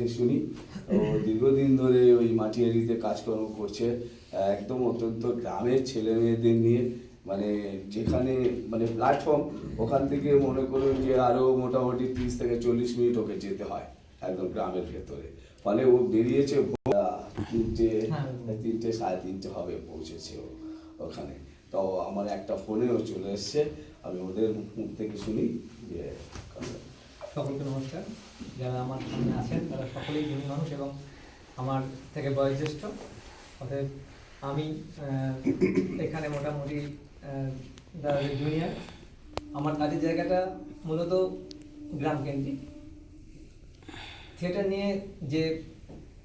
কাছে শুনি। ও দীর্ঘদিন ধরে ওই মাটিয়ারিতে কাজকর্ম করছে। একদম অত্যন্ত গ্রামের ছেলে মেয়েদের নিয়ে। মানে যেখানে মানে প্ল্যাটফর্ম ওখান থেকে মনে করুন যে আরও মোটামুটি তিরিশ থেকে চল্লিশ মিনিট ওকে যেতে হয় একদম গ্রামের ভেতরে। ফলে ও বেরিয়েছে তিনটে হ্যাঁ। তিনটে সাড়ে তিনটে হবে পৌঁছেছে ও ওখানে। তো আমার একটা ফোনেও চলে এসছে। আমি ওদের মুখ থেকে শুনি। যে সকলকে নমস্কার। যারা আমার সামনে আছেন, তারা সকলেই গুণী মানুষ এবং আমার থেকে বয়োজ্যেষ্ঠ। অতএব আমি এখানে মোটামুটি জুনিয়র আমার কাজের জায়গাটা মূলত গ্রাম কেন্দ্রিক। থিয়েটার নিয়ে যে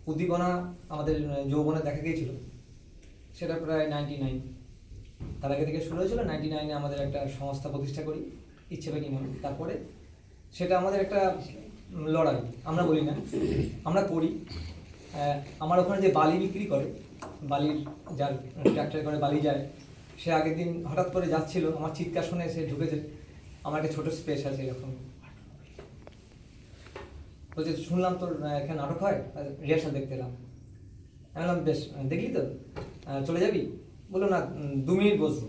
উদ্দীপনা আমাদের যৌবনে দেখা গিয়েছিল, সেটা প্রায় নাইনটি নাইন তার আগে থেকে শুরু হয়েছিল নাইনটি নাইনে আমাদের একটা সংস্থা প্রতিষ্ঠা করি ইচ্ছে বাকি নয় তারপরে সেটা আমাদের একটা লড়াই, আমরা বলি না, আমরা করি। আমার ওখানে যে বালি বিক্রি করে, বালির যার ট্র্যাক্টর করে বালি যায়, সে আগের দিন হঠাৎ করে যাচ্ছিল, আমার চিৎকার শুনে সে ঢুকেছে। আমার একটা ছোটো স্পেস আছে এরকম। বলছে, শুনলাম তোর এখানে নাটক হয় রিহার্সাল দেখতে এলাম। আমি বললাম, বেশ, দেখলি তো? চলে যাবি? বলল, না দু মিনিট বসবো।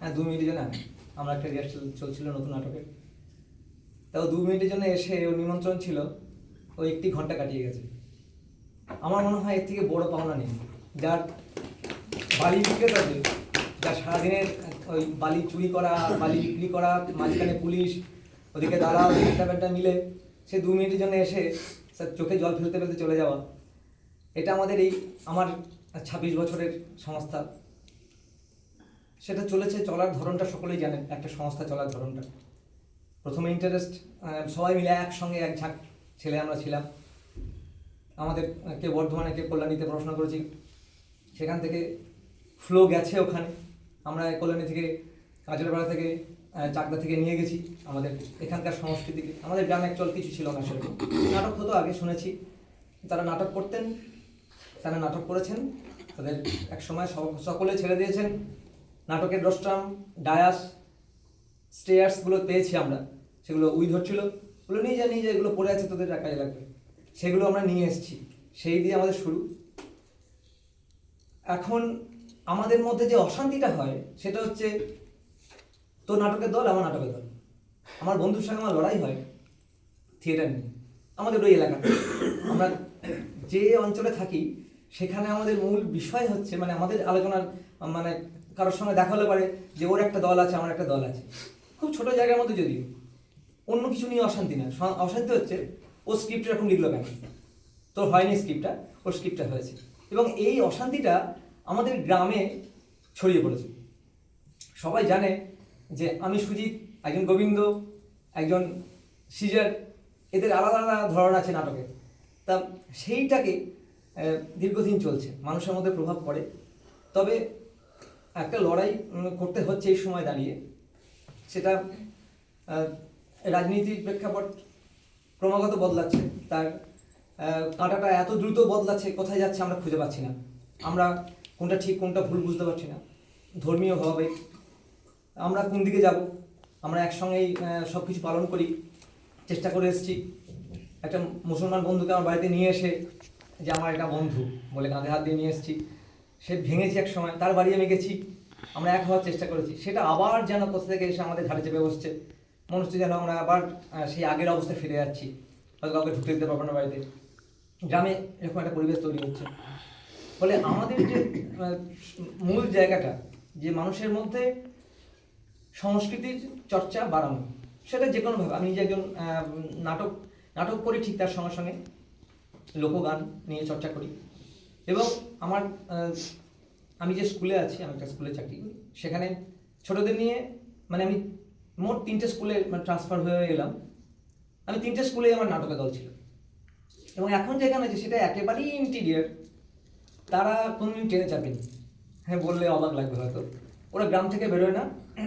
হ্যাঁ দু মিনিট আয়। আমার একটা রিহার্সাল চলছিল নতুন নাটকের। তাও দু মিনিটের জন্য এসে ওর নিমন্ত্রণ ছিল। ও একটি ঘণ্টা কাটিয়ে গেছে। আমার মনে হয় এর থেকে বড় পাওনা নেই। যার বালি বিক্রেতাদের যার সারাদিনের ওই বালি চুরি করা, বালি বিক্রি করা, মাঝখানে পুলিশ, ওদিকে দালাল ঘণ্টা মিলে, সে দু মিনিটের জন্য এসে স্যার চোখে জল ফেলতে ফেলতে চলে যাওয়া। এটা আমাদের এই আমার ছাব্বিশ বছরের সংস্থা। সেটা চলেছে, চলার ধরনটা সকলেই জানেন, একটা সংস্থা চলার ধরনটা। প্রথমে ইন্টারেস্ট সবাই মিলে একসঙ্গে এক ঝাঁক ছেলে আমরা ছিলাম। আমাদের, কে বর্ধমানে, কে কল্যাণীতে পড়াশোনা করেছি। সেখান থেকে ফ্লো গেছে ওখানে। আমরা কল্যাণী থেকে, কাজলপাড়া থেকে চাকদা থেকে নিয়ে গেছি আমাদের এখানকার সংস্কৃতিকে। আমাদের গ্রামে অ্যাকচুয়াল কিছু ছিল না সেরকম। নাটক হতো আগে, শুনেছি। তারা নাটক করতেন, তারা নাটক করেছেন। তাদের এক সময় সকলে ছেড়ে দিয়েছেন। নাটকের রস্ট্রাম ডায়াস স্টেয়ার্সগুলো পেয়েছি আমরা, সেগুলো উই ধরছিল। ওগুলো নিয়ে যা নিয়ে যা, এগুলো পড়ে আছে তোদের কাজে লাগবে সেগুলো আমরা নিয়ে এসেছি। সেই দিয়ে আমাদের শুরু। এখন আমাদের মধ্যে যে অশান্তিটা হয়, সেটা হচ্ছে তোর নাটকের দল, আমার নাটকের দল। আমার বন্ধুর সঙ্গে আমার লড়াই হয় থিয়েটার নিয়ে, আমাদের ওই এলাকাতে। আমরা যে অঞ্চলে থাকি, সেখানে আমাদের মূল বিষয় হচ্ছে মানে আমাদের আলোচনার মানে কারোর সঙ্গে দেখা হলে পারে যে ওর একটা দল আছে, আমার একটা দল আছে। খুব ছোট জায়গার মধ্যে যদিও অন্য কিছু নিয়ে অশান্তি না অশান্তি হচ্ছে, ও স্ক্রিপ্ট এরকম লিখলো কেন? তোর হয়নি স্ক্রিপ্টটা ওর স্ক্রিপ্টটা হয়েছে। এবং এই অশান্তিটা আমাদের গ্রামে ছড়িয়ে পড়েছে। সবাই জানে যে আমি সুজিত, একজন গোবিন্দ, একজন সিজার, এদের আলাদা আলাদা ধরন আছে নাটকে। তা সেইটাকে দীর্ঘদিন চলছে, মানুষের মধ্যে প্রভাব পড়ে। তবে একটা লড়াই করতে হচ্ছে এই সময় দাঁড়িয়ে। সেটা রাজনীতির প্রেক্ষাপট ক্রমাগত বদলাচ্ছে। তার কাঁটাটা এত দ্রুত বদলাচ্ছে, কোথায় যাচ্ছে আমরা খুঁজে পাচ্ছি না। আমরা কোনটা ঠিক, কোনটা ভুল বুঝতে পারছি না। ধর্মীয়ভাবে আমরা কোন দিকে যাব? আমরা একসঙ্গেই সব কিছু পালন করি, চেষ্টা করে এসেছি। একটা মুসলমান বন্ধুকে আমার বাড়িতে নিয়ে এসে, যে আমার একটা বন্ধু বলে কাঁধে হাত দিয়ে নিয়ে এসেছি। সে ভেঙেছি এক সময় তার বাড়ি আমি গেছি। আমরা এক হওয়ার চেষ্টা করেছি। সেটা আবার যেন কোথা থেকে এসে আমাদের ধারে চেপে বসছে। মনে হচ্ছে যেন আমরা আবার সেই আগের অবস্থায় ফিরে যাচ্ছি। হয়তো কাউকে ঢুকতে দিতে পারব না বাড়িতে। গ্রামে এরকম একটা পরিবেশ তৈরি হচ্ছে। ফলে আমাদের যে মূল জায়গাটা, যে মানুষের মধ্যে সংস্কৃতির চর্চা বাড়ানো, সেটা যে কোনোভাবে আমি যে একজন নাটক নাটক করি ঠিক তার সঙ্গে সঙ্গে। লোকগান নিয়ে চর্চা করি। এবং আমার আমি যে স্কুলে আছি, আমি একটা স্কুলে চাকরি করি। সেখানে ছোটদের নিয়ে মানে আমি মোট তিনটে স্কুলে মানে ট্রান্সফার হয়ে এলাম। আমি তিনটে স্কুলে আমার নাটকের দল ছিল। এবং এখন যেখানে আছে, সেটা একেবারেই ইন্টিরিয়ার তারা কোনোদিন ট্রেনে চাপেনি। হ্যাঁ বললে অবাক লাগবে হয়তো। ওরা গ্রাম থেকে বেরোয় না।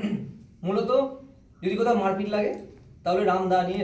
মূলত যদি কোথাও মারপিট লাগে, তাহলে রামদা নিয়ে